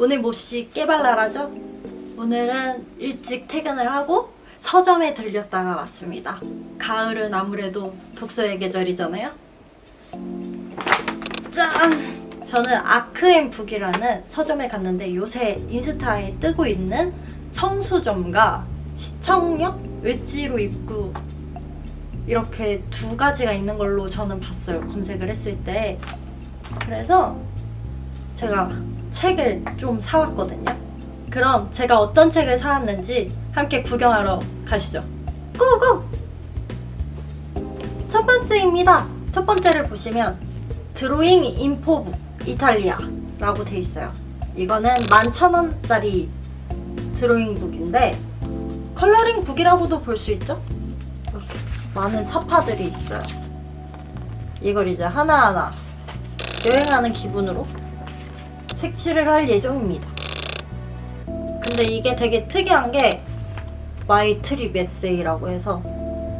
오늘 몹시 깨발랄하죠? 오늘은 일찍 퇴근을 하고 서점에 들렸다가 왔습니다. 가을은 아무래도 독서의 계절이잖아요. 짠! 저는 아크앤북이라는 서점에 갔는데 요새 인스타에 뜨고 있는 성수점과 시청역 을지로 입구 이렇게 두 가지가 있는 걸로 저는 봤어요. 검색을 했을 때. 그래서 제가 책을 좀 사왔거든요. 그럼 제가 어떤 책을 사왔는지 함께 구경하러 가시죠. 고고! 첫 번째입니다. 첫 번째를 보시면 드로잉 인포북 이탈리아라고 돼 있어요. 이거는 11,000원짜리 드로잉 북인데 컬러링 북이라고도 볼 수 있죠? 많은 사파들이 있어요. 이걸 이제 하나하나 여행하는 기분으로 색칠을 할 예정입니다. 근데 이게 되게 특이한 게 마이 트립 에세이라고 해서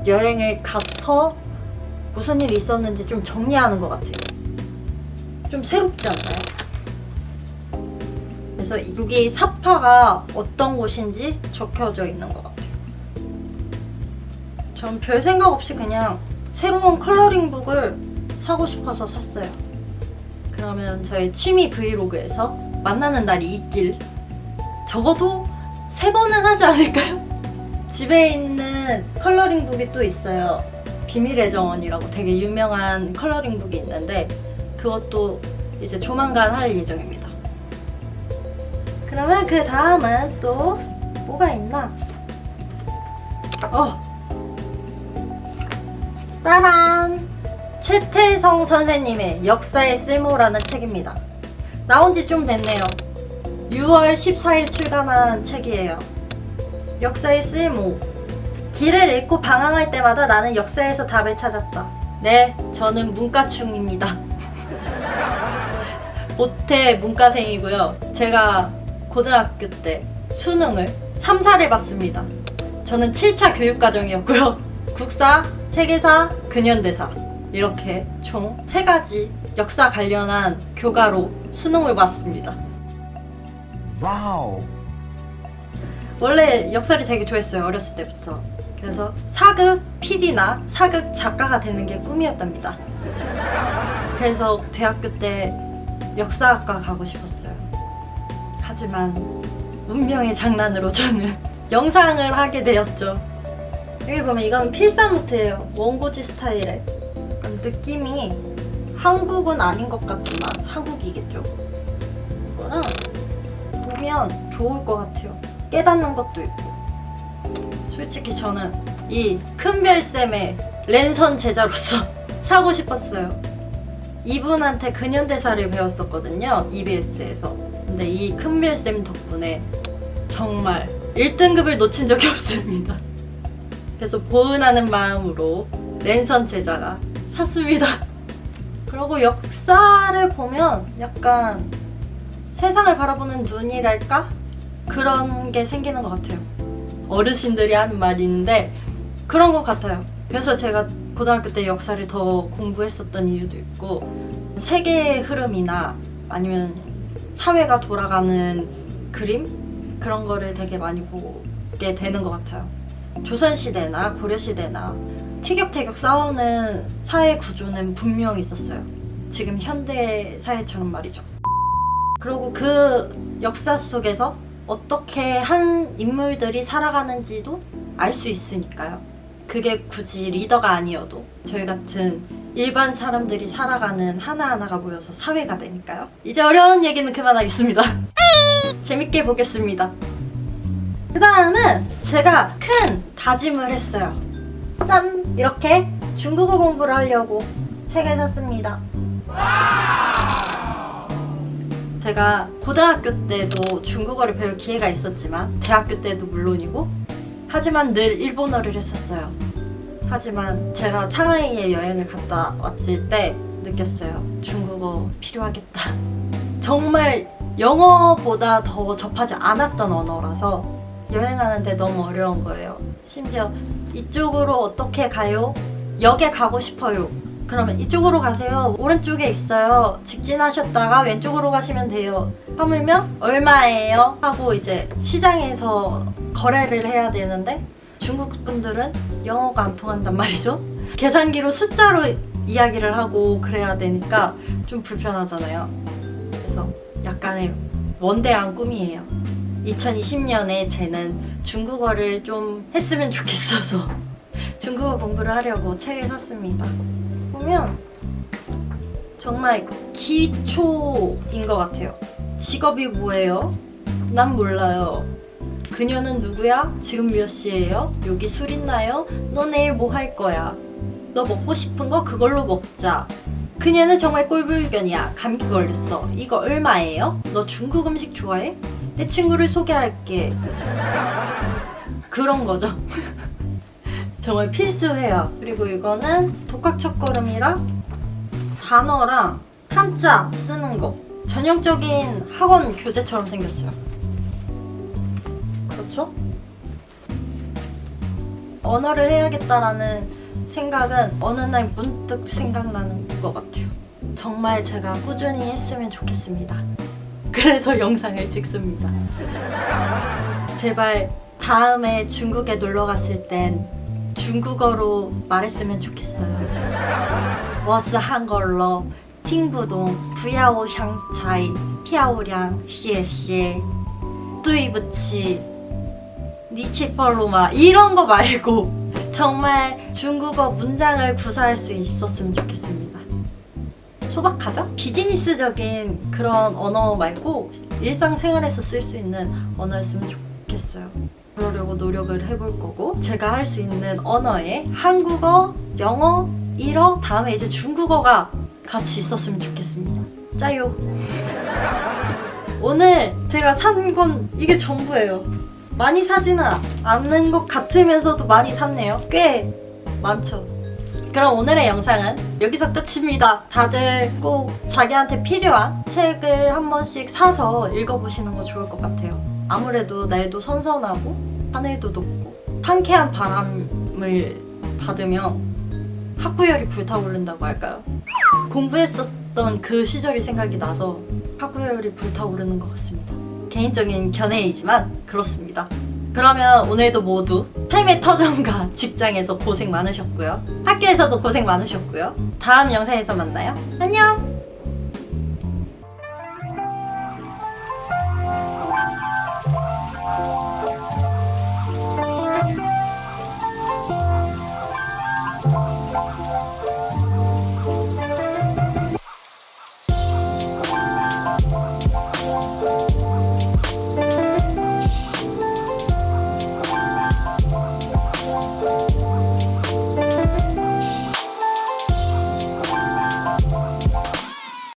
여행을 가서 무슨 일이 있었는지 좀 정리하는 것 같아요. 좀 새롭지 않나요? 그래서 여기 사파가 어떤 곳인지 적혀져 있는 것 같아요. 전 별 생각 없이 그냥 새로운 컬러링 북을 사고 싶어서 샀어요. 그러면 저의 취미 브이로그에서 만나는 날이 있길 적어도 세 번은 하지 않을까요? 집에 있는 컬러링 북이 또 있어요. 비밀의 정원이라고 되게 유명한 컬러링 북이 있는데 그것도 이제 조만간 할 예정입니다. 그러면 그 다음은 또 뭐가 있나? 어! 따란! 최태성 선생님의 역사의 쓸모라는 책입니다. 나온 지 좀 됐네요. 6월 14일 출간한 책이에요. 역사의 쓸모. 길을 잃고 방황할 때마다 나는 역사에서 답을 찾았다. 네, 저는 문과충입니다. 모태 문과생이고요. 제가 고등학교 때 수능을 3, 4를 봤습니다. 저는 7차 교육과정이었고요. 국사, 세계사, 근현대사 이렇게 총 세 가지 역사 관련한 교과로 수능을 봤습니다. 와우. 원래 역사를 되게 좋아했어요 어렸을 때부터. 그래서 사극 PD나 사극 작가가 되는 게 꿈이었답니다. 그래서 대학교 때 역사학과 가고 싶었어요. 하지만 운명의 장난으로 저는 영상을 하게 되었죠. 여기 보면 이건 필사노트예요. 원고지 스타일의 느낌이 한국은 아닌 것 같지만 한국이겠죠 이거랑 보면 좋을 것 같아요. 깨닫는 것도 있고. 솔직히 저는 이 큰별쌤의 랜선 제자로서 사고 싶었어요. 이분한테 근현대사를 배웠었거든요. EBS에서. 근데 이 큰별쌤 덕분에 정말 1등급을 놓친 적이 없습니다. 그래서 보은하는 마음으로 랜선 제자가 샀습니다. 그리고 역사를 보면 약간 세상을 바라보는 눈이랄까? 그런 게 생기는 것 같아요. 어르신들이 하는 있는데 그런 것 같아요. 그래서 제가 고등학교 때 역사를 더 공부했었던 이유도 있고 세계의 흐름이나 아니면 사회가 돌아가는 그림 그런 거를 되게 많이 보게 되는 것 같아요. 조선시대나 고려시대나 티격태격 싸우는 사회 구조는 분명히 있었어요. 지금 현대 사회처럼 말이죠. 그리고 그 역사 속에서 어떻게 한 인물들이 살아가는지도 알 수 있으니까요. 그게 굳이 리더가 아니어도 저희 같은 일반 사람들이 살아가는 하나하나가 모여서 사회가 되니까요. 이제 어려운 얘기는 그만하겠습니다. 재밌게 보겠습니다. 그 다음은 제가 큰 다짐을 했어요. 짠! 이렇게 중국어 공부를 하려고 책을 샀습니다. 제가 고등학교 때도 중국어를 배울 기회가 있었지만 대학교 때도 물론이고 하지만 늘 일본어를 했었어요. 하지만 제가 상하이에 여행을 갔다 왔을 때 느꼈어요. 중국어 필요하겠다. 정말 영어보다 더 접하지 않았던 언어라서 여행하는데 너무 어려운 거예요. 심지어 이쪽으로 어떻게 가요? 역에 가고 싶어요. 그러면 이쪽으로 가세요. 오른쪽에 있어요. 직진하셨다가 왼쪽으로 가시면 돼요. 하물며 얼마예요? 하고 이제 시장에서 거래를 해야 되는데 중국 분들은 영어가 안 통한단 말이죠. 계산기로 숫자로 이야기를 하고 그래야 되니까 좀 불편하잖아요. 그래서 약간의 원대한 꿈이에요. 2020년에 쟤는 중국어를 좀 했으면 좋겠어서 중국어 공부를 하려고 책을 샀습니다. 보면 정말 기초인 것 같아요. 직업이 뭐예요? 난 몰라요. 그녀는 누구야? 지금 몇 시예요? 여기 술 있나요? 너 내일 뭐 할 거야? 너 먹고 싶은 거 그걸로 먹자. 그녀는 정말 꼴불견이야. 감기 걸렸어. 이거 얼마예요? 너 중국 음식 좋아해? 내 친구를 소개할게. 그런 거죠. 정말 필수해요. 그리고 이거는 독학 첫걸음이랑 단어랑 한자 쓰는 거. 전형적인 학원 교재처럼 생겼어요. 그렇죠? 언어를 해야겠다라는 생각은 어느 날 문득 생각나는 것 같아요. 정말 제가 꾸준히 했으면 좋겠습니다. 그래서 영상을 찍습니다. 제발 다음에 중국에 놀러 갔을 땐 중국어로 말했으면 좋겠어요. 워스 한걸로 팅부동 부야오 향차이 피아오량 시에시에 뚜이부치 니치퍼로마 이런 거 말고 정말 중국어 문장을 구사할 수 있었으면 좋겠습니다. 소박하죠? 비즈니스적인 그런 언어 말고 일상생활에서 쓸 수 있는 언어였으면 좋겠어요. 그러려고 노력을 해볼 거고 제가 할 수 있는 언어에 한국어, 영어, 일어 다음에 이제 중국어가 같이 있었으면 좋겠습니다. 짜요. 오늘 제가 산 건 이게 전부예요. 많이 사지는 않는 것 같으면서도 많이 샀네요. 꽤 많죠. 그럼 오늘의 영상은 여기서 끝입니다. 다들 꼭 자기한테 필요한 책을 한 번씩 사서 읽어보시는 거 좋을 것 같아요. 아무래도 날도 선선하고 하늘도 높고 상쾌한 바람을 받으면 학구열이 불타오른다고 할까요? 공부했었던 그 시절이 생각이 나서 학구열이 불타오르는 것 같습니다. 개인적인 견해이지만 그렇습니다. 그러면 오늘도 모두 삶의 터전과 직장에서 고생 많으셨고요. 학교에서도 고생 많으셨고요. 다음 영상에서 만나요. 안녕!